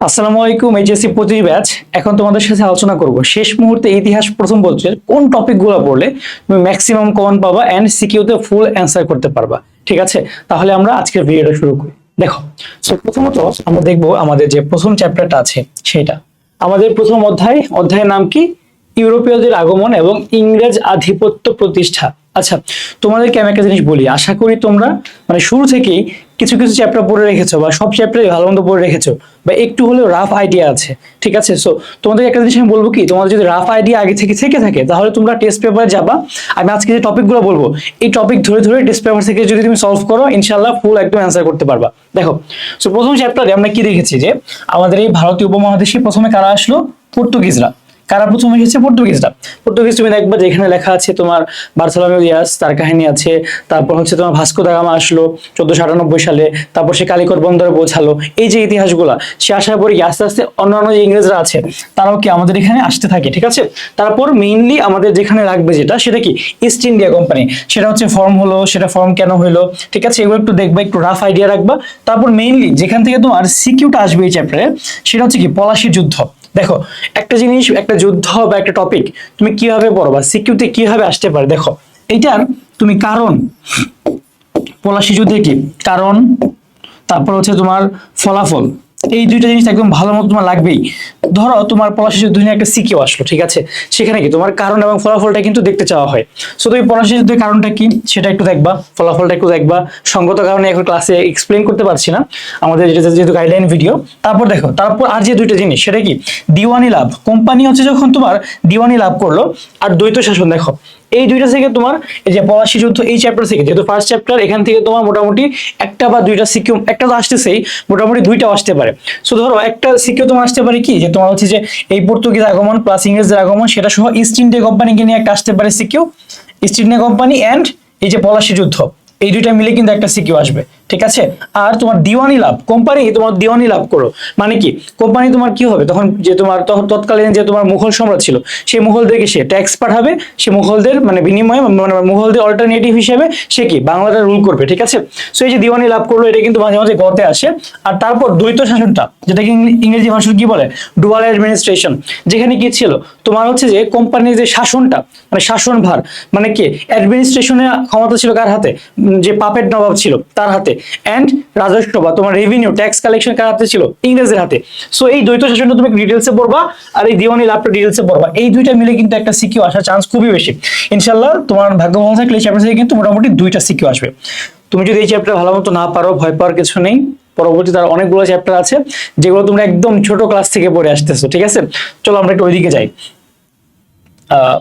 আসসালামু আলাইকুম, এইচএসসি প্রতি ব্যাচ। এখন তোমাদের সাথে আলোচনা করব। শেষ মুহূর্তে ইতিহাস প্রথম বছরের কোন টপিকগুলো পড়লে তুমি ম্যাক্সিমাম কমন পাবা এন্ড সিকিউতে ফুল অ্যান্সার করতে পারবা। ঠিক আছে? তাহলে আমরা আজকের ভিডিওটা শুরু করি। দেখো সো প্রথমত আমরা দেখব আমাদের যে প্রথম চ্যাপ্টারটা আছে সেটা। আমাদের প্রথম অধ্যায়, অধ্যায়ের নাম কি? ইউরোপীয়দের আগমন এবং ইংরেজ আধিপত্য প্রতিষ্ঠা। আচ্ছা তোমাদেরকে আমি একটা জিনিস বলি। আশা করি তোমরা মানে শুরু থেকেই কিছু কিছু চ্যাপ্টার পড়ে রেখেছো বা সব চ্যাপ্টারে ভালো মন্দ পড়ে রেখেছো। বা একটু হলেও রাফ আইডিয়া আছে, ঠিক আছে? সো তোমাদের একটা জিনিস আমি বলব কি? তোমাদের যদি রাফ আইডিয়া আগে থেকে থেকে থাকে, তাহলে তোমরা টেস্ট পেপারে যাবা। আমি আজকে যে টপিকগুলো বলব, এই টপিক ধরে ধরে টেস্ট পেপার থেকে যদি তুমি সলভ করো ইনশাল্লাহ ফুল একদম অ্যান্সার করতে পারবা। দেখো সো প্রথম চ্যাপ্টারে আমরা কি দেখেছি যে, আমাদের এই ভারতীয় উপমহাদেশে প্রথমে কারা আসলো? পর্তুগিজরা। কারা প্রথম এসেছে পর্তুগিজরা। পর্তুগিজ তুমি দেখবা যেখানে লেখা আছে তোমার বার্সেলোনা দিয়াস তার কাহিনী আছে, তারপর হচ্ছে তোমার ভাস্কো দা গামা আসলো চোদ্দশো আটানব্বই সালে, তারপর সে কালিকট বন্দরে পৌঁছালো। এই যে ইতিহাসগুলা, সে আসার পরে আস্তে আস্তে অন্যান্য যে ইংরেজরা আছে, তারাও কি আমাদের এখানে আসতে থাকে, ঠিক আছে? তারপর মেইনলি আমাদের যেখানে লাগবে যেটা, সেটা কি? ইস্ট ইন্ডিয়া কোম্পানি সেটা হচ্ছে ফর্ম হলো, সেটা ফর্ম কেন হলো ঠিক আছে? এগুলো একটু দেখবা, একটু রাফ আইডিয়া রাখবা। তারপর মেইনলি যেখান থেকে তোমার সিকিউটা আসবে এই চ্যাপ্টারে সেটা হচ্ছে কি পলাশির যুদ্ধ। দেখো, একটা জিনিস, একটা যুদ্ধ বা একটা টপিক তুমি কীভাবে পড়ো বা সিকিউতে কীভাবে আসতে পারে, দেখো, এইটার তুমি কারণ। পলাশি যুদ্ধে কি? কারণ, তারপর হচ্ছে তোমার ফলাফল। এই দুইটা জিনিস একদম ভালো মতো তোমার লাগবেই। ধরো তোমার যুদ্ধ নিয়ে একটা সিকিউ আসলো, ঠিক আছে? সেখানে কি তোমার কারণ এবং ফলাফলটা কিন্তু দেখতে চাওয়া হয়। সো তুমি পলাশি যুদ্ধের কারণটা কি সেটা একটু দেখবা, ফলাফলটা একটু দেখবা। সঙ্গত কারণে এখন ক্লাসে এক্সপ্লেন করতে পারছি না। আমাদের যেটা যেহেতু গাইডলাইন ভিডিও তারপর দেখো, তারপর আর যে দুইটা জিনিস, সেটা কি? দিওয়ানি লাভ। কোম্পানি হচ্ছে যখন তোমার দিওয়ানি লাভ করল, আর দ্বৈত শাসন, দেখো। এই দুইটা থেকে তোমার এই যে পলাশি যুদ্ধ, এই চ্যাপ্টার থেকে, যেহেতু ফার্স্ট চ্যাপ্টার এখান থেকে তোমার মোটামুটি একটা বা দুইটা সিকিউ একটা তো আসতেছেই, মোটামুটি দুইটাও আসতে পারে। সো ধরো একটা সিকিউ তোমার আসতে পারে কি? যে তোমার হচ্ছে যে এই পর্তুগিজ আগমন প্লাস ইংরেজদের আগমন, সেটা সহ ইস্ট ইন্ডিয়া কোম্পানিকে নিয়ে একটা আসতে পারে CQ East India company and এই যে পলাশি যুদ্ধ। এই দুইটা মিলে কিন্তু একটা সিকিউ আসবে, ঠিক আছে? আর তোমার দিওয়ানি লাভ কোম্পানি তোমার দিওয়ানি লাভ করো। মানে কি? কোম্পানি তোমার কি হবে? তখন যে তোমার তৎকালীন যে তোমার মুঘল সম্রাট ছিল, সেই মুঘলদেরকে সে ট্যাক্স পাঠাবে, সে মুঘলদের মানে বিনিময়ে মানে মুঘলদের অল্টারনেটিভ হিসেবে সে কি? বাংলাটা রুল করবে, ঠিক আছে? সো এই যে দিওয়ানি লাভ করল, এটা কিন্তু মাঝে মাঝে গতে আসে। আর তারপর দ্বৈত শাসনটা যেটাকে ইংরেজি ভাষায় কি বলে? ডুয়াল অ্যাডমিনিস্ট্রেশন যেখানে কি ছিল? তোমার হচ্ছে যে কোম্পানির যে শাসনটা মানে শাসন ভার মানে কি? অ্যাডমিনিস্ট্রেশনের ক্ষমতা ছিল কার হাতে? যে পাপের নবাব ছিল তার হাতে। অ্যান্ড রাজস্ব বা তোমার রেভিনিউ ট্যাক্স কালেকশন কার হাতে ছিল? ইংরেজের হাতে। সো এই দ্বৈত শাসনটা তুমি ডিটেলসে পড়বা আর এই দিওয়ানি লাভটা ডিটেলসে পড়বা। এই দুইটা মিলে কিন্তু একটা সিকিউ আসার চান্স খুবই বেশি। ইনশাল্লাহ তোমার ভাগ্য ভালো থাকলে চ্যাপ্টার থেকে কিন্তু মোটামুটি দুইটা সিকিউ আসবে। তুমি যদি এই চ্যাপ্টার ভালো মতো না পারো ভয় পাওয়ার কিছু নেই। পরবর্তী তার অনেকগুলো চ্যাপ্টার আছে যেগুলো তোমরা একদম ছোট ক্লাস থেকে পড়ে আসতেছো ঠিক আছে? চলো আমরা একটু ওইদিকে যাই। আহ,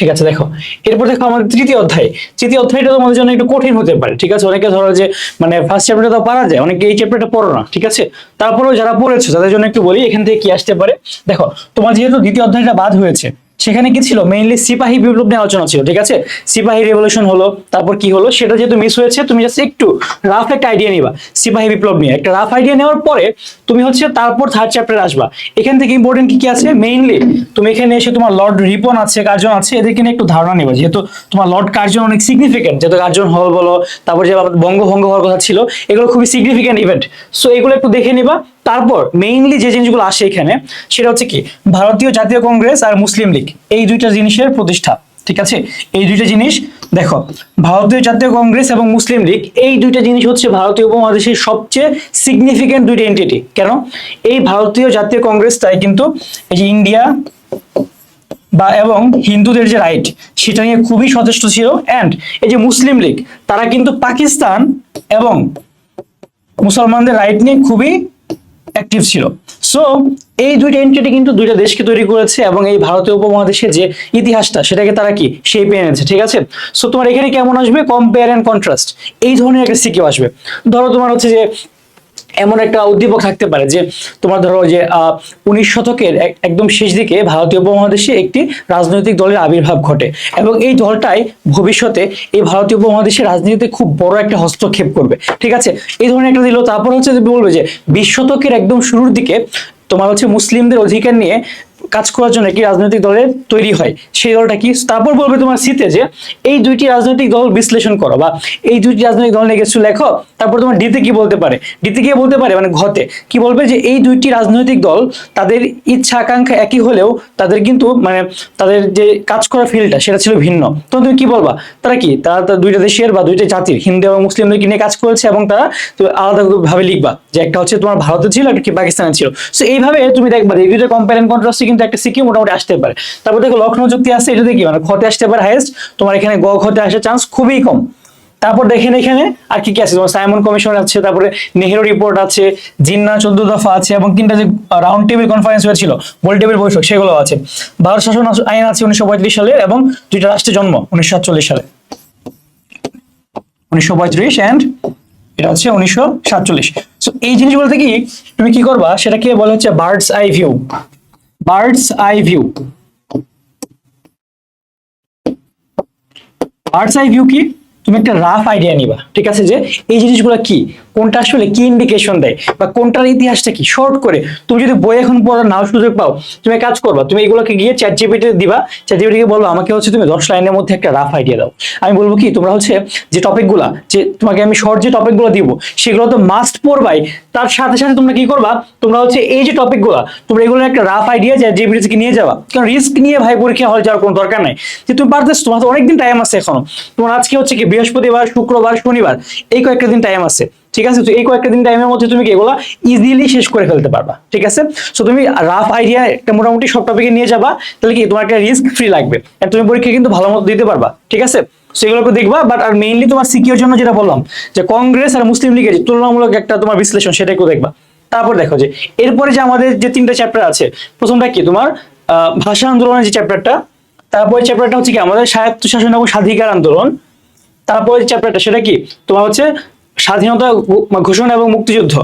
ঠিক আছে, দেখো। এরপর দেখো আমাদের তৃতীয় অধ্যায়। তৃতীয় অধ্যায়টা তোমাদের জন্য একটু কঠিন হতে পারে, ঠিক আছে? অনেকে ধরো যে মানে ফার্স্ট চ্যাপ্টারটা তো পারা যায়, অনেকে এই চ্যাপ্টারটা পড়ো না, ঠিক আছে? তারপরেও যারা পড়েছো, তাদের জন্য একটু বলি, এখান থেকে কি আসতে পারে। দেখো, তোমার যেহেতু দ্বিতীয় অধ্যায়টা বাদ হয়েছে সেখানে কি ছিল? মেইনলি সিপাহী বিপ্লব নিয়ে আলোচনা ছিল, ঠিক আছে? সিপাহী রেভলিউশন হলো, তারপর কি হলো? সেটা যেহেতু মিস হয়েছে, তুমি জাস্ট একটু রাফ একটা আইডিয়া নিবা, সিপাহী বিপ্লব নিয়ে। একটা রাফ আইডিয়া নেওয়ার পরে তুমি হচ্ছে তারপর থার্ড চ্যাপ্টারে আসবা। এখান থেকে ইম্পর্টেন্ট কি কি আছে? মেইনলি তুমি এখানে এসে তোমার লর্ড রিপন আছে, কার্জন আছে, এদেরকে নিয়ে একটু ধারণা নিবা। যেহেতু তোমার লর্ড কার্জন অনেক সিগনিফিকেন্ট যেহেতু কার্জন হল বলো, তারপর যে বঙ্গভঙ্গ হওয়ার কথা ছিল, এগুলো খুবই সিগনিফিকেন্ট ইভেন্ট সো এগুলো একটু দেখে নিবা। তারপর মেইনলি যে জিনিসগুলো আসে এখানে, সেটা হচ্ছে কি? ভারতীয় জাতীয় কংগ্রেস আর মুসলিম লীগ। এই দুইটা জিনিসের প্রতিষ্ঠা, ঠিক আছে? এই দুইটা জিনিস, দেখো, ভারতীয় জাতীয় কংগ্রেস এবং মুসলিম লীগ, এই দুইটা জিনিস হচ্ছে ভারতীয় উপমহাদেশের সবচেয়ে সিগনিফিকেন্ট দুইটা এন্টিটি কেন? এই ভারতীয় জাতীয় কংগ্রেসটাই কিন্তু এই যে ইন্ডিয়া বা এবং হিন্দুদের যে রাইট সেটা নিয়ে খুবই সচেষ্ট ছিল। অ্যান্ড এই যে মুসলিম লীগ, তারা কিন্তু পাকিস্তান এবং মুসলমানদের রাইট নিয়ে খুবই অ্যাক্টিভ ছিল। সো এই দুইটা এন্টিটি কিন্তু দুইটা দেশকে তৈরি করেছে এবং এই ভারতীয় উপমহাদেশের যে ইতিহাসটা, সেটাকে তারা কি? সেই পেয়ে এনেছে, ঠিক আছে? সো তোমার এখানে কেমন আসবে? কম্পেয়ার অ্যান্ড কন্ট্রাস্ট এই ধরনের একটা সিকিউ আসবে। ধরো তোমার হচ্ছে যে এমন একটা উদ্দীপক থাকতে পারে যে তোমার ধরো যে উনিশ শতকের এক- একদম শেষ দিকে ভারতীয় উপমহাদেশে একটি রাজনৈতিক দলের আবির্ভাব ঘটে এবং এই দলটাই ভবিষ্যতে এই ভারতীয় উপমহাদেশের রাজনীতিতে খুব বড় একটা হস্তক্ষেপ করবে। ঠিক আছে? এই ধরনের একটা দিল। তারপর হচ্ছে বলবে যে বিশ শতকের একদম শুরুর দিকে তোমার হচ্ছে মুসলিমদের অধিকার নিয়ে কাজ করার জন্য একটি রাজনৈতিক দলের তৈরি হয়। সেই দলটা কি? তারপর বলবে তোমার শীতে যে এই দুইটি রাজনৈতিক দল বিশ্লেষণ করো বা এই দুইটি রাজনৈতিক দল নিয়ে কিছু লেখো, তারপর তোমার ডিতে কি বলতে পারে? ডিতে কি বলতে পারে মানে ঘতে। কি বলবে যে এই দুইটি রাজনৈতিক দল তাদের ইচ্ছা আকাঙ্ক্ষা একই হলেও তাদের কিন্তু মানে তাদের যে কাজ করার ফিল্ডটা সেটা ছিল ভিন্ন। তো তুমি কি বলবা? তারা কি? তারা দুইটা দেশের বা দুইটা জাতির, হিন্দু এবং মুসলিমদেরকে নিয়ে কাজ করেছে এবং তারা আলাদা ভাবে লিখবা যে একটা হচ্ছে তোমার ভারতে ছিল, একটা কি পাকিস্তানে ছিল। সো এইভাবে তুমি দেখবা, এই দুইটা কম্পেয়ার এন্ড কন্ট্রাস্টে কিন্তু একটা সিকিউ মোটামুটি আসতে পারে। তারপর দেখো লক্ষ্ণৌ চুক্তি আছে, এটা কি মানে খতে আসতে পারে হাইয়েস্ট তোমার এখানে গ খতে আসার চান্স খুবই কম। তারপর দেখেন এখানে আর কি কি আছে? তোমার সাইমন কমিশন আছে, তারপরে নেহেরু রিপোর্ট আছে, জিন্না চোদ্দ দফা আছে, এবং তিনটা যে রাউন্ড টেবিল কনফারেন্স হয়েছিল গোল টেবিল বৈঠক সেগুলো আছে। ভারত শাসন আইন আছে উনিশশো পঁয়ত্রিশ সালে এবং দুইটা রাষ্ট্রের জন্ম উনিশশো সাতচল্লিশ সালে। উনিশশো পঁয়ত্রিশ অ্যান্ড এটা হচ্ছে উনিশশো সাতচল্লিশ। সো এই জিনিসগুলো থেকে তুমি কি করবা? সেটাকে বলা হচ্ছে bird's eye view bird's eye view bird's eye view কি? তুমি একটা রাফ আইডিয়া নিবা। ঠিক আছে যে এই জিনিসগুলো কি? কোনটা আসলে কি ইন্ডিকেশন দেয় বা কোনটার ইতিহাসটা কি? শর্ট করে তুমি যদি বই এখন পড়ার নাও সুযোগ পাও, তুমি কাজ করবা, তুমি এগুলোকে গিয়ে চ্যাট জিপিটি দিবা চ্যাট জিপিটিকে বলব, আমাকে হচ্ছে তুমি দশ লাইনের মধ্যে একটা রাফ আইডিয়া দাও। আমি বলব কি, তোমরা হচ্ছে যে টপিকগুলা যে তোমাকে আমি শর্ট যে টপিকগুলো দিব, সেগুলো তো মাস্ট পড়বাই। তার সাথে সাথে তোমরা কি করবা, তোমরা হচ্ছে এই যে টপিকগুলো তোমরা এগুলো একটা রাফ আইডিয়া চ্যাট জিপিটি থেকে নিয়ে যাবা। কারণ রিস্ক নিয়ে ভাই পরীক্ষা হল যাওয়ার কোনো দরকার নাই। যে তুমি পারতেছো, তোমার তো অনেকদিন টাইম আছে এখনও। তোমার আজকে হচ্ছে কি বৃহস্পতিবার, শুক্রবার, শনিবার, এই কয়েকটা দিন টাইম আছে। ঠিক আছে? তো এই কয়েকটা দিন টাইমের মধ্যে তুমি এগুলো ইজিলি শেষ করে ফেলতে পারবা, ঠিক আছে? সো তুমি রাফ আইডিয়া একটা মোটামুটি সব টপিকে নিয়ে যাবা, তাহলে কি তোমার একটা রিস্ক ফ্রি লাগবে। আর তুমি পরীক্ষা কিন্তু ভালো মতো দিতে পারবা, ঠিক আছে? সেগুলোকে দেখবা বাট আর মেইনলি তোমার সিকিউর জন্য যেটা বললাম, যে কংগ্রেস আর মুসলিম লীগের তুলনামূলক একটা তোমার বিশ্লেষণ, সেটা একটু দেখবা। তারপর দেখো যে, এরপরে যে আমাদের যে তিনটা চ্যাপ্টার আছে, প্রথমটা কি তোমার ভাষা আন্দোলনের যে চ্যাপ্টারটা তারপরে চ্যাপ্টারটা হচ্ছে কি আমাদের স্বায়ত্ত শাসন এবং স্বাধিকার আন্দোলন তারপরে চ্যাপ্টারটা সেটা কি? তোমার হচ্ছে স্বাধীনতা ঘোষণা এবং মুক্তিযুদ্ধ।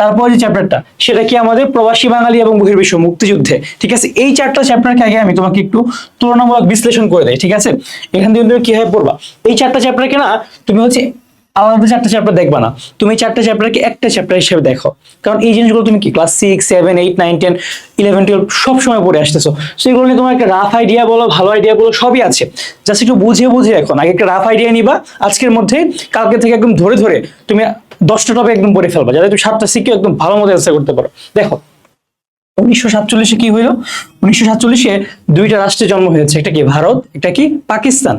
তারপর যে চ্যাপ্টারটা সেটা কি আমাদের প্রবাসী বাঙালি এবং বহির্বিশ্ব মুক্তিযুদ্ধে? ঠিক আছে, এই চারটা চ্যাপ্টারকে আগে আমি তোমাকে একটু তুলনামূলক বিশ্লেষণ করে দেয় ঠিক আছে? এখান থেকে তুমি কীভাবে পড়বা? এই চারটা চ্যাপ্টারকে না, তুমি হচ্ছে আলাদা চারটা চ্যাপ্টার দেখবা না। তুমি চারটা চ্যাপ্টারকে একটা চ্যাপ্টার হিসেবে দেখো। কারণ এই জিনিসগুলো তুমি কি? Class six seven eight nine ten eleven twelve সব সময় পড়ে আসতেছো। সো এগুলো নিয়ে তোমার একটা রাফ আইডিয়া বলো, ভালো আইডিয়া বলো, সবই আছে। জাস্ট একটু বুঝে বুঝে এখন আগে একটা রাফ আইডিয়া নিবা। আজকের মধ্যে, কালকে থেকে একদম ধরে ধরে তুমি দশটা টপিক একদম পড়ে ফেলবা। যাতে তুমি সাতটা শিখে একদম ভালো মতো অ্যান্সার করতে পারো। দেখো, উনিশশো সাতচল্লিশে কি হইল? উনিশশো দুইটা রাষ্ট্রের জন্ম হয়েছে। একটা কি ভারত, একটা কি পাকিস্তান।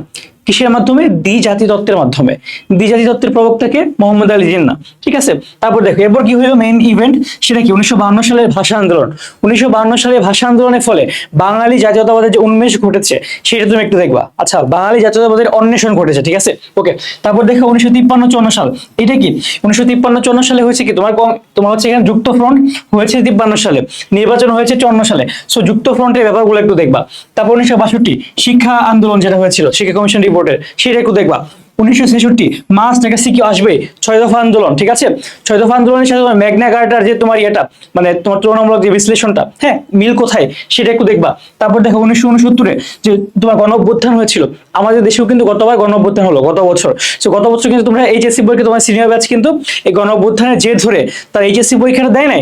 কিসের মাধ্যমে? দ্বিজাতি তত্ত্বের মাধ্যমে। দ্বিজাতি তত্ত্বের প্রবক্তাকে মোহাম্মদ আলী জিন্না ঠিক আছে? তারপর দেখো, এরপর কি হলো মেইন ইভেন্ট সেটা কি? উনিশশো সালের ভাষা আন্দোলন। উনিশশো সালের ভাষা আন্দোলনের ফলে বাঙালি জাতীয়তাবাদের যে উন্মেষ ঘটেছে, সেটা তুমি একটু দেখবা। আচ্ছা বাঙালি জাতীয়তাবাদের অন্বেষণ ঘটেছে, ঠিক আছে? ওকে তারপর দেখো উনিশশো তিপ্পান্ন চুয়ান্ন সাল। এটা কি? উনিশশো তিপ্পান্ন চুয়ান্ন সালে হয়েছে কি? তোমার তোমার হচ্ছে এখানে যুক্ত ফ্রন্ট হয়েছে তিপ্পান্ন সালে। নির্বাচন হয়েছে চুয়ান্ন সালে। সো যুক্ত ফ্রন্টের ব্যাপারগুলো একটু দেখবা। তারপর উনিশশো বাষট্টি, শিক্ষা আন্দোলন যেটা হয়েছিল, শিক্ষা কমিশন রিপোর্টের সেটা একটু দেখবা। উনিশশো ছেষট্টি, মার্চ থেকে সিকিউ আসবে ছয় দফা আন্দোলন, ঠিক আছে? ছয় দফা আন্দোলনের সাথে তোমার মেঘনা কার্টার যে তোমার ইয়েটা মানে তোমার তুলনামূলক যে বিশ্লেষণটা হ্যাঁ মিল কোথায় সেটা একটু দেখবা। তারপর দেখো উনিশশো উনসত্তরে যে তোমার গণ হয়েছিল, আমাদের দেশেও কিন্তু গতবার গণ হলো, গত বছর। তো গত বছর কিন্তু তোমরা এইচএসসি পরীক্ষা, তোমার সিনিয়র ব্যাচ কিন্তু এই গণ জেদ ধরে তার এইচএসসি পরীক্ষাটা দেয় নাই।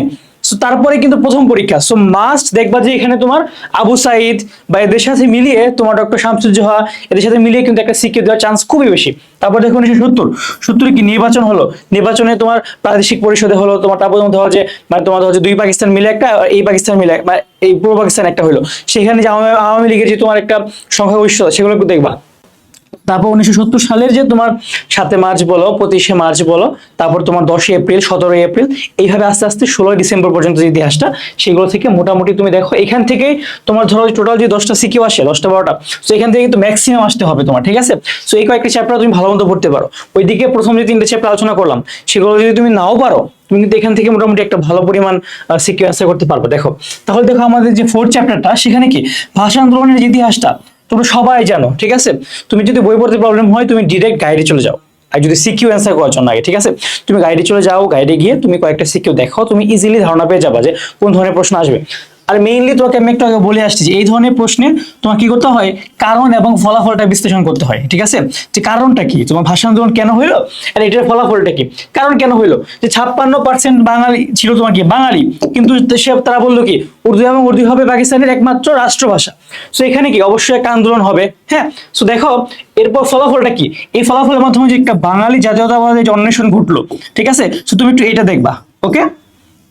তারপরে কিন্তু প্রথম পরীক্ষা। সো মাস্ট দেখবা যে এখানে তোমার আবু সাইদ বা এদের সাথে মিলিয়ে তোমার ডক্টর শামসুজ্জোহা এদের সাথে মিলিয়ে কিন্তু একটা সিকিউ দেওয়ার চান্স খুবই বেশি। তারপর দেখো উনিশশো সত্তর। সত্তরে কি নির্বাচন হলো? নির্বাচনে তোমার প্রাদেশিক পরিষদে হলো, তোমার তারপর ধরো যে মানে তোমার ধরো যে দুই পাকিস্তান মিলে একটা এই পাকিস্তান মিলে মানে এই পূর্ব পাকিস্তান একটা হলো। সেখানে যে আওয়ামী লীগের যে তোমার একটা সংখ্যাগরিষ্ঠতা, সেগুলো একটু দেখবা। তারপর উনিশশো সত্তর সালের যে তোমার সাতে মার্চ বলো, পঁচিশে মার্চ বলো, তারপর তোমার দশই এপ্রিল, সতেরোই এপ্রিল, এইভাবে আস্তে আস্তে ষোলোই ডিসেম্বর পর্যন্ত যে ইতিহাসটা, সেগুলো থেকে মোটামুটি তুমি দেখো, এখান থেকে তোমার ধরো টোটাল যে দশটা সিকিউ আসে, দশটা বারোটা তো এখান থেকে কিন্তু ম্যাক্সিমাম আসতে হবে তোমার, ঠিক আছে? তো এই কয়েকটা চ্যাপ্টার তুমি ভালো মতো পড়তে পারো। ওইদিকে প্রথম যে তিনটে চ্যাপ্টার আলোচনা করলাম, সেগুলো যদি তুমি নাও পারো, তুমি কিন্তু এখান থেকে মোটামুটি একটা ভালো পরিমাণ সিকিউ অ্যান্সার করতে পারবে, দেখো। তাহলে দেখো আমাদের যে ফোর্থ চ্যাপ্টারটা সেখানে কি? ভাষা আন্দোলনের ইতিহাসটা তোমরা সবাই জানো, ঠিক আছে? তুমি যদি বই পড়তে প্রবলেম হয়, তুমি ডিরেক্ট গাইডে চলে যাও। আর যদি সিকিউ অ্যান্সার করার জন্য আগে, ঠিক আছে? তুমি গাইডে চলে যাও গাইডে গিয়ে তুমি কয়েকটা সিকিউ দেখো, তুমি ইজিলি ধারণা পেয়ে যাবা যে কোন ধরনের প্রশ্ন আসবে। আর মেইনলি তোমাকে আমি একটু আগে বলে আসছি যে এই ধরনের প্রশ্নে তোমার কি করতে হয়? কারণ এবং ফলাফলটা বিশ্লেষণ করতে হয়, ঠিক আছে? যে কারণটা কি? তোমার ভাষা আন্দোলন কেন হইল? আর এটার ফলাফলটা কি? কারণ কেন হইল? যে ছাপ্পান্ন পার্সেন্ট বাঙালি ছিল তোমার কি বাঙালি, কিন্তু সে তারা বলল কি, উর্দু এবং উর্দু হবে পাকিস্তানের একমাত্র রাষ্ট্রভাষা। সো এখানে কি? অবশ্যই একটা আন্দোলন হবে হ্যাঁ? সো দেখো, এরপর ফলাফলটা কি? এই ফলাফলের মাধ্যমে যে একটা বাঙালি জাতীয়তাবাদের যে অন্বেষণ ঘটলো, ঠিক আছে? সো তুমি একটু এটা দেখবা ওকে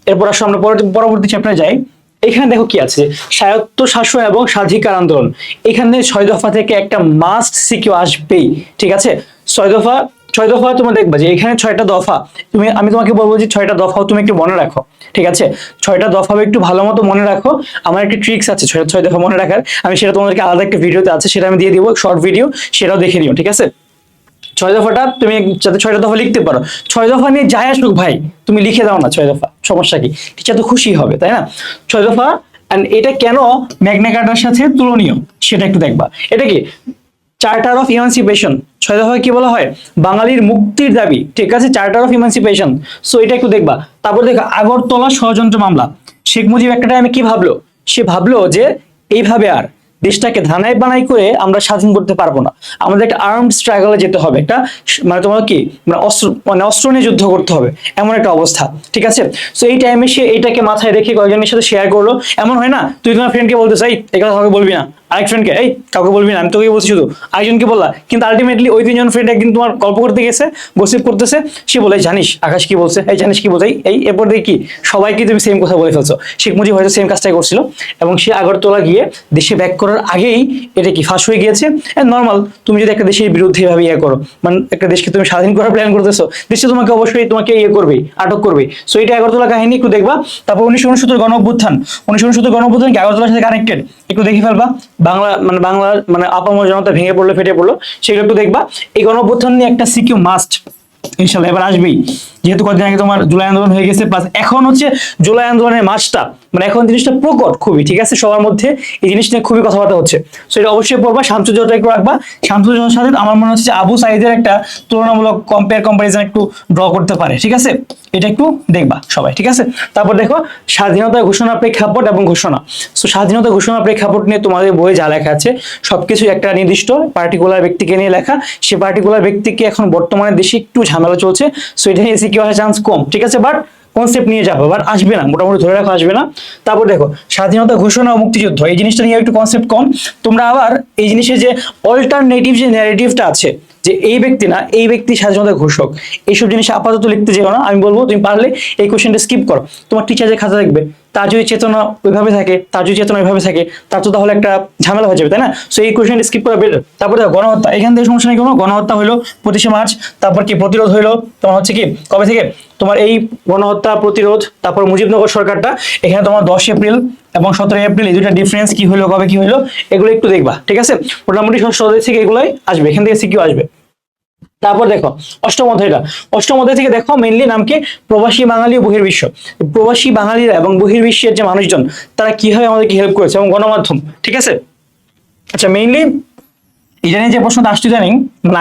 এরপর আসো আমরা পরবর্তী- চ্যাপ্টারে যাই। এখানে দেখো কি আছে? স্বায়ত্ত শাসন এবং স্বাধিকার আন্দোলন। এখানে ছয় দফা থেকে একটা মাস্ট সিকিউ আসবেই, ঠিক আছে? ছয় দফা ছয় দফা তোমরা দেখবা যে এখানে ছয়টা দফা। তুমি, আমি তোমাকে বলব যে ছয়টা দফাও তুমি একটু মনে রাখো, ঠিক আছে? ছয়টা দফাও একটু ভালো মতো মনে রাখো। আমার একটা ট্রিক্স আছে ছয় ছয় দফা মনে রাখার। আমি সেটা তোমাদেরকে আলাদা একটা ভিডিওতে আছে, সেটা আমি দিয়ে দিব শর্ট ভিডিও সেটাও দেখে নিও, ঠিক আছে? ছয় দফাটা তুমি যাতে ছয় দফা লিখতে পারো। ছয় দফা নিয়ে যাই আসুক ভাই, তুমি লিখে দাও না ছয় দফা, সমস্যা কি? টিচার তো খুশি হবে, তাই না? ছয় দফা, and এটা কেন ম্যাগনা সাথে তুলনীয়? সেটা একটু দেখবা। এটা কি? চার্টার অফ ইমানসিপেশন ছয় দফা কি বলা হয়? বাঙালির মুক্তির দাবি। ঠিক আছে চার্টার অফ ইমানসিপেশন সো এটা একটু দেখবা। তারপর দেখো, আগরতলা ষড়যন্ত্র মামলা। শেখ মুজিব একটা টাইমে কি ভাবলো? সে ভাবলো যে, এইভাবে আর দেশটাকে ধানাই বানাই করে আমরা স্বাধীন করতে পারব না। আমাদের একটা আর্মড স্ট্রাগলে যেতে হবে, একটা মানে তোমার কি মানে অস্ত্র মানে অস্ত্র নিয়ে যুদ্ধ করতে হবে, এমন একটা অবস্থা, ঠিক আছে? সো এই টাইমে সে এইটাকে মাথায় রেখে কয়েকজনের সাথে শেয়ার করল। এমন হয় না, তুই তোমার ফ্রেন্ডকে বলতে চাই এই কথা বলবি না। আরেক ফ্রেন্ডকে এই কাউকে বলবি না, আমি তোকে বলছি শুধু, আরেকজনকে বললা, কিন্তু আলটিমেটলি ওই তিনজন ফ্রেন্ড একদিন তোমার গল্প করতে গেছে গসিপ করতেছে, সে বলে জানিস, আকাশ কি বলছে? এই জানিস কি বলছে? এই- এরপর দেখি, সবাইকে তুমি সেম কথা বলে ফেলছো। শেখ মুজিব হয়তো সেম কাজটাই করছিল এবং সে আগরতলা গিয়ে দেশে ব্যাক করার আগেই এটা কি ফাঁস হয়ে গিয়েছে? নর্মাল তুমি যদি একটা দেশের বিরুদ্ধে এভাবে ইয়ে করো মানে একটা দেশকে তুমি স্বাধীন করার প্ল্যান করতেছো দেশে তোমাকে অবশ্যই তোমাকে ইয়ে করবে, আটক করবে। সো এটা আগরতলা কাহিনী, একটু দেখবা। তারপর উনিশশো উনসত্তর গণ অভ্যুত্থান উনিশশো উনসত্তর গণ অভ্যুত্থান কি? আগরতলার সাথে কানেক্টেড একটু দেখে ফেলবা। বাংলা মানে বাংলা মানে আপামর জনতা ভেঙে পড়ল, ফেটে পড়ল সেগুলো একটু দেখবা। এই গণঅভ্যুত্থান নিয়ে একটা সিকিউ মাস্ট ইনশাল্লাহ, এবার আসবেই। যেহেতু কদিন আগে তোমার জুলাই আন্দোলন হয়ে গেছে প্লাস এখন হচ্ছে জুলাই আন্দোলনের মাসটা মানে এখন জিনিসটা প্রকট খুবই, ঠিক আছে? সবার মধ্যে এই জিনিস নিয়ে খুবই কথাবার্তা হচ্ছে। সো এটা অবশ্যই পড়বা শামসুজ্জোহরটা একটু রাখবা। শামসুজ্জোহর সাথে আমার মনে হচ্ছে যে আবু সাইদের একটা তুলনামূলক কম্পেয়ার কম্পারিজন একটু ড্র করতে পারে, ঠিক আছে? এটা একটু দেখবা সবাই, ঠিক আছে? তারপর দেখো, স্বাধীনতা ঘোষণা প্রেক্ষাপট এবং ঘোষণা। সো স্বাধীনতা ঘোষণা প্রেক্ষাপট নিয়ে তোমাদের বইয়ে যা লেখা আছে সবকিছু একটা নির্দিষ্ট পার্টিকুলার ব্যক্তিকে নিয়ে লেখা। সে পার্টিকুলার ব্যক্তিকে এখন বর্তমানে দেশে একটু ঝামেলা চলছে। সো এটা নিয়ে সিকিউ আসার চান্স কম, ঠিক আছে? বাট কনসেপ্ট নিয়ে যাব বাট আসবে না, মোটামুটি ধরে রাখো আসবে না। তারপর দেখো, স্বাধীনতা ঘোষণা ও মুক্তিযুদ্ধ, এই জিনিসটা নিয়ে একটু কনসেপ্ট কম। তোমরা আবার এই জিনিসের যে অল্টারনেটিভ যে ন্যারেটিভটা আছে, যে এই ব্যক্তি না, এই ব্যক্তি স্বাধীনতা ঘোষক, এইসব জিনিস আপাতত লিখতে যেও না, আমি বলব তুমি পারলে এই কোশ্চেনটা স্কিপ করো। তোমার টিচার যে খাতা দেখবে, তার যদি চেতনা ওইভাবে থাকে, তার যদি চেতনা ওইভাবে থাকে, তার তো তাহলে একটা ঝামেলা হয়ে যাবে, তাই না? সো এই কোশ্চেনটা স্কিপ করা বেটার তারপরে গণহত্যা, এখান থেকে সমস্যা নেই কোনো, গণহত্যা হলো পঁচিশে মার্চ, তারপর কি প্রতিরোধ হইল, তোমার হচ্ছে কি, কবে থেকে? তোমার এই গণহত্যা প্রতিরোধ, তারপর মুজিবনগর সরকারটা, এখানে তোমার দশ এপ্রিল এবং সতেরো এপ্রিল, এই দুটা ডিফারেন্স কি হলো কবে কি হলো এগুলো একটু দেখবা, ঠিক আছে? মোটামুটি সব থেকে এগুলোই আসবে, এখান থেকে সিকিউ আসবে। তারপর দেখো, অষ্টম অধ্যায়টা অষ্টম অধ্যায় থেকে দেখো মেনলি নামকে প্রবাসী বাঙালি ও বহির্বিশ্ব। প্রবাসী বাঙালিরা এবং বহির্বিশ্বের যে মানুষজন, তারা কীভাবে আমাদেরকে হেল্প করেছে এবং গণমাধ্যম, ঠিক আছে? আচ্ছা মেইনলি নিয়ে যে প্রশ্নটা আসছে জানি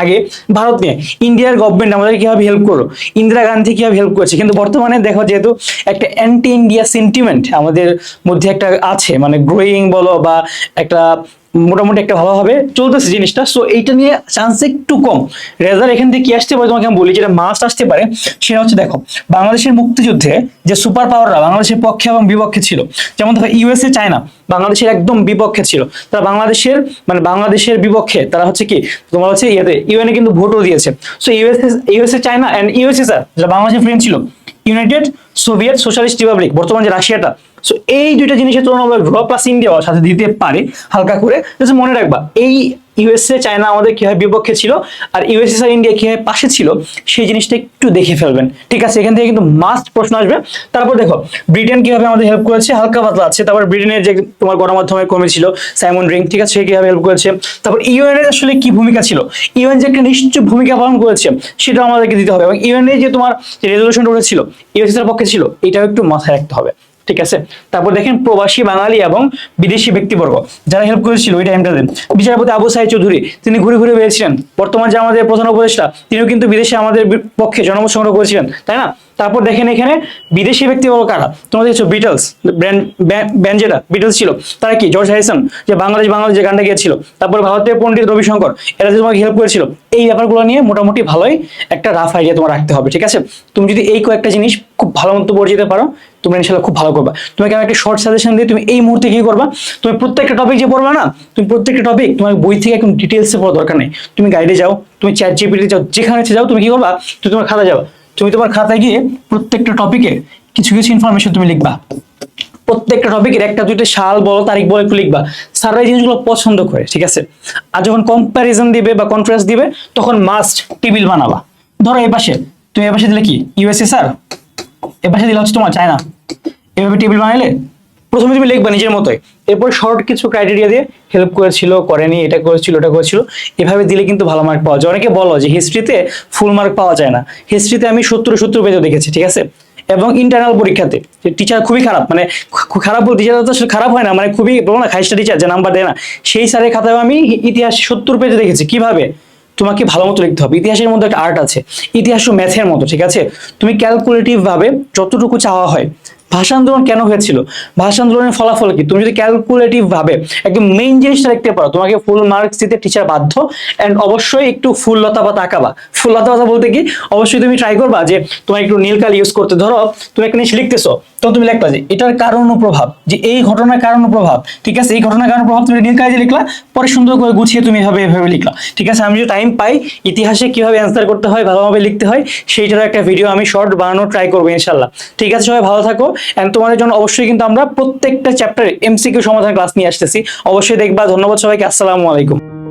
আগে ভারত নিয়ে, ইন্ডিয়ার গভর্নমেন্ট আমাদের কীভাবে হেল্প করল? ইন্দিরা গান্ধী কীভাবে হেল্প করেছে? কিন্তু বর্তমানে দেখো যেহেতু একটা অ্যান্টি ইন্ডিয়া সেন্টিমেন্ট আমাদের মধ্যে একটা আছে মানে গ্রোয়িং বলো বা একটা মোটামুটি একটা ভালো হবে, চলতেছে জিনিসটা। সো এইটা নিয়ে চান্স একটু কম। রেজাল্ট এখান থেকে কি আসতে পারে তোমাকে আমি বলি, যেটা মাস্ট আসতে পারে, সেটা হচ্ছে দেখো, বাংলাদেশের মুক্তিযুদ্ধে যে সুপার পাওয়াররা বাংলাদেশের পক্ষে এবং বিপক্ষে ছিল, যেমন দেখো ইউএসএ চায়না বাংলাদেশের একদম বিপক্ষে ছিল। তারা বাংলাদেশের মানে বাংলাদেশের বিপক্ষে, তারা হচ্ছে কি, তোমার হচ্ছে ইয়েতে ইউএনএ কিন্তু ভোটও দিয়েছে। So USA USA China and USA যেটা বাংলাদেশের ফ্রেন্ড ছিল ইউনাইটেড সোভিয়েত সোশ্যালিস্ট রিপাবলিক বর্তমান যে রাশিয়াটা সো এই দুইটা জিনিসের তুলনামূলক ড্র প্লাস ইন্ডিয়াও সাথে দিতে পারে, হালকা করে। জাস্ট মনে রাখবা, এই ইউএসএ চায়না আমাদের কীভাবে বিপক্ষে ছিল আর ইউএসএস আর ইন্ডিয়া কীভাবে পাশে ছিল, সেই জিনিসটা একটু দেখে ফেলবেন। ঠিক আছে, এখান থেকে কিন্তু মাস্ট প্রশ্ন আসবে। তারপর দেখো ব্রিটেন কীভাবে আমাদের হেল্প করেছে? হালকা পাতলা আছে। তারপর ব্রিটেনের যে তোমার গণমাধ্যমে কমে ছিল সাইমন রিং ঠিক আছে, সে কীভাবে হেল্প করেছে? তারপর ইউএন এর আসলে কি ভূমিকা ছিল? ইউএন যে একটা নিশ্চয় ভূমিকা পালন করেছে সেটা আমাদেরকে দিতে হবে। এবং ইউএন এর যে তোমার রেজলিউশন উঠেছিল ইউএসএস এর পক্ষে ছিল, এটাও একটু মাথায় রাখতে হবে। ঠিক আছে? তারপর দেখেন প্রবাসী বাঙালি এবং বিদেশি ব্যক্তিবর্গ, যারা হেল্প করেছিল ওই টাইমটাতে বিচারপতি আবু সাহেব চৌধুরী, তিনি ঘুরে ঘুরে বেরিয়েছিলেন। বর্তমান যে আমাদের প্রধান উপদেষ্টা, তিনিও কিন্তু বিদেশে আমাদের পক্ষে জনমত সংগ্রহ করেছিলেন, তাই না? তারপর দেখেন এখানে বিদেশি ব্যক্তি বলো কারা? তোমরা দেখছ বিটলস ব্র্যান্ড ব্যান্ড যেটা বিটলস ছিল। তারা কি? জর্জ হ্যারিসন যে বাংলাদেশ বাংলাদেশ যে গানটা গিয়েছিল। তারপর ভারতীয় পণ্ডিত রবিশঙ্কর, এরা যে তোমাকে হেল্প করেছিল। এই ব্যাপারগুলো নিয়ে মোটামুটি ভালোই একটা রাফ আইডিয়া তোমার রাখতে হবে, ঠিক আছে? তুমি যদি এই কয়েকটা জিনিস খুব ভালো মতো পড়ে যেতে পারো তুমি ইনশাল্লাহ খুব ভালো করবা। তোমাকে আমি একটা শর্ট সাজেশন দিয়ে তুমি এই মুহূর্তে কি করবা? তুমি প্রত্যেকটা টপিক যে পড়বা না, তুমি প্রত্যেকটা টপিক তোমার বই থেকে একদম ডিটেলসে পড়া দরকার নেই। তুমি গাইডে যাও, তুমি চ্যাট জিপিটি যাও, যেখানে যাও, তুমি কি করবা? তুমি তোমার খাতা যাও তুমি তোমার খাতায় গিয়ে প্রত্যেকটা টপিকে কিছু কিছু ইনফরমেশন তুমি লিখবা। প্রত্যেকটা টপিকের একটা, দুইটা, সাল বলো, তারিখ বলো, একটু লিখবা। স্যাররা এই জিনিসগুলো পছন্দ করে, ঠিক আছে? আর যখন কম্প্যারিজন দিবে বা কনফারেন্স দিবে, তখন মাস্ট টেবিল বানাবা। ধরো এই পাশে, তুমি এ পাশে দিলে কি? ইউএসএ স্যার এ পাশে দিলে হচ্ছে তোমার চায়না এভাবে টেবিল বানাইলে প্রথমে তুমি লিখবা নিজের মতোই। এরপর শর্ট কিছু ক্রাইটেরিয়া দিয়ে হেল্প করেছিল, করেনি, এটা করেছিল, ওটা করেছিল। এভাবে দিলে কিন্তু ভালো মার্ক পাওয়া যায়। অনেকে বলো যে হিস্ট্রিতে ফুল মার্ক পাওয়া যায় না। হিস্ট্রিতে আমি সত্তর সত্তর পেজও দেখেছি, ঠিক আছে? এবং ইন্টারনাল পরীক্ষাতে টিচার খুবই খারাপ মানে খারাপ বলতে টিচার তো আসলে খারাপ হয় না মানে খুবই বলো না খাইস্টা টিচার যে নাম্বার দেয় না। সেই স্যারের খাতায় আমি ইতিহাস সত্তর পেজে দেখেছি। কীভাবে? তোমাকে ভালো মতো লিখতে হবে। ইতিহাসের মধ্যে একটা আর্ট আছে। ইতিহাস ও ম্যাথের মতো, ঠিক আছে? তুমি ক্যালকুলেটিভ ভাবে যতটুকু চাওয়া হয় ভাষা আন্দোলন কেন হয়েছিল? ভাষা আন্দোলনের ফলাফল কি? তুমি যদি ক্যালকুলেটিভ ভাবে একদম মেইন জিনিসটা লিখতে পারো, তোমাকে ফুল মার্কস দিতে টিচার বাধ্য এন্ড অবশ্যই একটু ফুল লতা পাতা আঁকাবা ফুল লতা পাতা বলতে কি? অবশ্যই তুমি ট্রাই করবা যে তোমার একটু নীল কালি ইউজ করতে। ধরো, তুমি একটা জিনিস লিখতেছো তখন তুমি লিখবা যে এটার কারণ প্রভাব, যে এই ঘটনার কারণ প্রভাব। ঠিক আছে? এই ঘটনার কারণ প্রভাব তুমি নীল কালি লিখলা, পরে সুন্দর করে গুছিয়ে তুমি এভাবে এভাবে লিখলা। ঠিক আছে? আমি যদি টাইম পাই, ইতিহাসে কীভাবে অ্যান্সার করতে হয়, ভালোভাবে লিখতে হয় সেইটার একটা ভিডিও আমি শর্ট বানানোর ট্রাই করব ইনশাল্লাহ ঠিক আছে? সবাই ভালো থাকো। এন্ড তোমাদের জন্য অবশ্যই কিন্তু আমরা প্রত্যেকটা চ্যাপ্টারে এমসিকিউ সমাধান ক্লাস নিয়ে আসতেছি। অবশ্যই দেখবা। ধন্যবাদ সবাইকে। আসসালামু আলাইকুম।